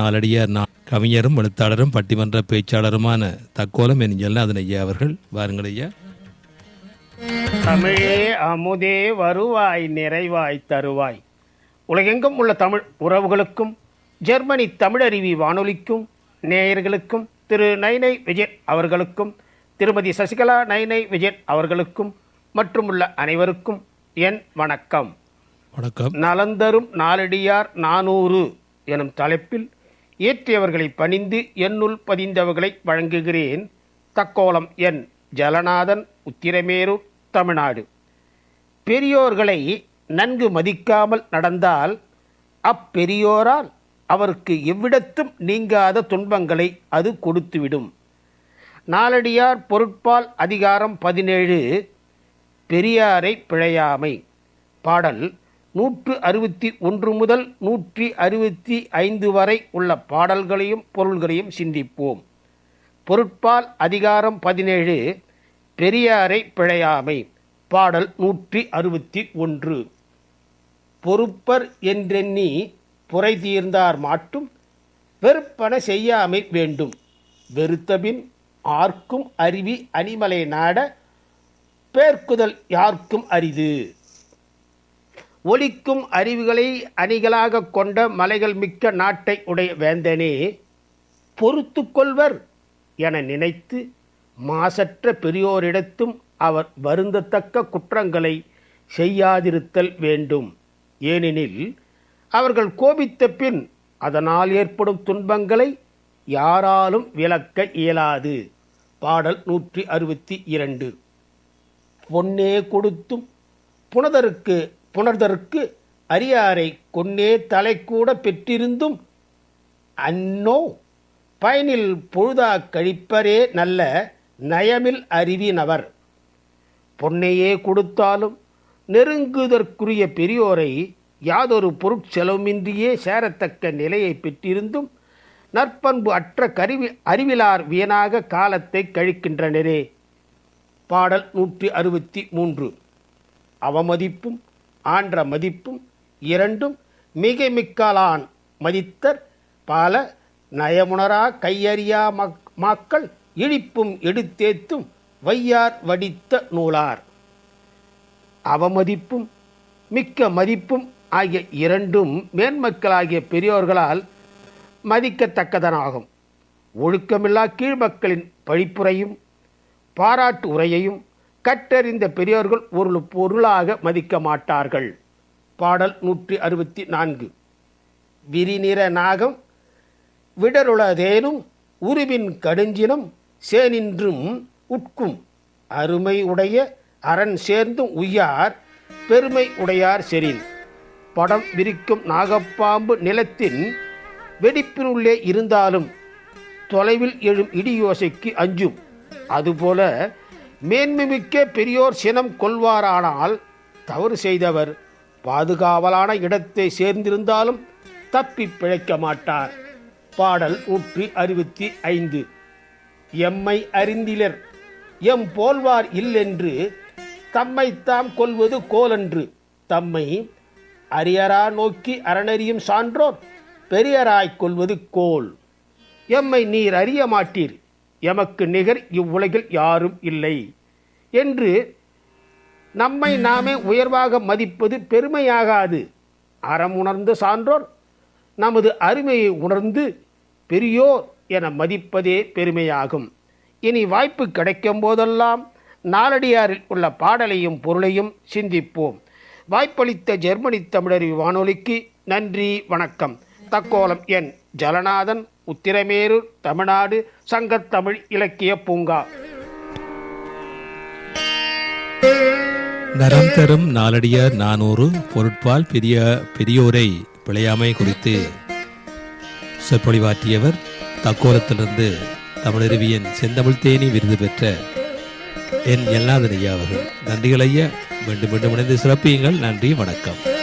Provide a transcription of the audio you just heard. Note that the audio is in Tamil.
நாளடியார் நா கவிஞரும் எழுத்தாளரும் பட்டிமன்ற பேச்சாளருமான தக்கோலம் என் ஜெல்நாதன் ஐயா அவர்கள் வாருங்கள் ஐயா. தமிழே அமுதே வருவாய் நிறைவாய் தருவாய். உலகெங்கும் உள்ள தமிழ் உறவுகளுக்கும் ஜெர்மனி தமிழருவி வானொலிக்கும் நேயர்களுக்கும் திரு நைனை விஜயன் அவர்களுக்கும் திருமதி சசிகலா நைனை விஜயன் அவர்களுக்கும் மற்றும் உள்ள அனைவருக்கும் என் வணக்கம். வணக்கம். நலந்தரும் நாலடியார் நானூறு எனும் தலைப்பில் இயற்றியவர்களை பணிந்து என்னுள் பதிந்தவர்களை வழங்குகிறேன். தக்கோலம் என் ஜலநாதன் உத்திரமேரூர் தமிழ்நாடு. பெரியோர்களை நன்கு மதிக்காமல் நடந்தால் அப்பெரியோரால் அவருக்கு எவ்விடத்தும் நீங்காத துன்பங்களை அது கொடுத்துவிடும். நாலடியார் பொருட்பால் அதிகாரம் பதினேழு பெரியாரை பிழையாமை. பாடல் நூற்று அறுபத்தி ஒன்று முதல் நூற்றி அறுபத்தி ஐந்து வரை உள்ள பாடல்களையும் பொருள்களையும் சிந்திப்போம். பொருட்பால் அதிகாரம் பதினேழு பெரியாரை பிழையாமை பாடல் நூற்றி அறுபத்தி ஒன்று. பொறுப்பர் என்றெண்ணி புரை தீர்ந்தார் மாட்டும் வெறுப்பன செய்யாமை வேண்டும். வெறுத்தபின் ஆர்க்கும் அருவி அணிமலை நாட பேர்க்குதல் யார்க்கும் அரிது? ஒலிக்கும் அறிவுகளை அணிகளாக கொண்ட மலைகள் மிக்க நாட்டை உடைய வேந்தனே பொறுத்து கொள்வர் என நினைத்து மாசற்ற பெரியோரிடத்தும் அவர் வருந்தத்தக்க குற்றங்களை செய்யாதிருத்தல் வேண்டும். ஏனெனில் அவர்கள் கோபித்த பின் அதனால் ஏற்படும் துன்பங்களை யாராலும் விளக்க இயலாது. பாடல் நூற்றி அறுபத்தி இரண்டு. பொன்னே கொடுத்தும் புனதருக்கு புணர்தற்கு அரியாரை கொன்னே தலை கூட பெற்றிருந்தும் அன்னோ பயனில் பொழுதா கழிப்பரே நல்ல நயமில் அறிவினவர். பொன்னையே கொடுத்தாலும் நெருங்குதற்குரிய பெரியோரை யாதொரு பொருட்செலவுமின்றியே சேரத்தக்க நிலையை பெற்றிருந்தும் நற்பண்பு அற்ற கருவி அறிவிலார் வீணாக காலத்தை கழிக்கின்றனரே. பாடல் நூற்றி அறுபத்தி மூன்று. அவமதிப்பும் ஆன்ற மதிப்பும் இரண்டும் மிக மிக்கலான் மதித்தர் பல நயமுணரா கையறியா மக் மாக்கள் இழிப்பும் எடுத்தேத்தும் வையார் வடித்த நூலார். அவமதிப்பும் மிக்க மதிப்பும் ஆகிய இரண்டும் மேன்மக்களாகிய பெரியோர்களால் மதிக்கத்தக்கதனாகும். ஒழுக்கமில்லா கீழ்மக்களின் பழிப்புரையும் பாராட்டு உரையையும் கற்றறிந்த பெரியோர்கள் ஒரு பொருளாக மதிக்க மாட்டார்கள். பாடல் நூற்றி அறுபத்தி நான்கு. விரிநிற நாகம் விடருளதேனும் உருவின் கடுஞ்சினம் சேனின்றும் உட்கும். அருமை உடைய அரண் சேர்ந்தும் உய்யார் பெருமை உடையார் செறின். படம் விரிக்கும் நாகப்பாம்பு நிலத்தின் வெடிப்பினுள்ளே இருந்தாலும் தொலைவில் எழும் இடியோசைக்கு அஞ்சும். அதுபோல மேன்மைமிக்க பெரியோர் சினம் கொள்வாரானால் தவறு செய்தவர் பாதுகாவலான இடத்தை சேர்ந்திருந்தாலும் தப்பி பிழைக்க மாட்டார். பாடல் நூற்றி அறுபத்தி ஐந்து. எம்மை அறிந்திலர் எம் போல்வார் இல்லென்று தம்மைத்தாம் கொல்வது கோலன்று. தம்மை அரியரா நோக்கி அறநறியும் சான்றோர் பெரியராய்க் கொள்வது கோல். எம்மை நீர் அறிய மாட்டீர் எமக்கு நிகர் இவ்வுலகில் யாரும் இல்லை. என்று நம்மை நாமே உயர்வாக மதிப்பது பெருமையாகாது. அறம் உணர்ந்த சான்றோர் நமது அருமையை உணர்ந்து பெரியோர் என மதிப்பதே பெருமையாகும். இனி வாய்ப்பு கிடைக்கும் போதெல்லாம் நாலடியாரில் உள்ள பாடலையும் பொருளையும் சிந்திப்போம். வாய்ப்பளித்த ஜெர்மனி தமிழறி வானொலிக்கு நன்றி வணக்கம். தக்கோலம் என் ஜலநாதன் உத்திரமேரு தமிழ்நாடு சங்கத்தமிழ் இலக்கிய பூங்கா. நரம் தரும் நாலடியார் நானூறு பொருட்பால் பெரிய பெரியோரை பிழையாமை குறித்து சொற்பொழிவாற்றியவர் தக்கோலத்திலிருந்து தமிழருவியின் செந்தமிழ் தேனி விருது பெற்ற என் எல்லாதனையா அவர்கள். நன்றிகளைய மீண்டும் மீண்டும் இணைந்து சிறப்பியுங்கள். நன்றி வணக்கம்.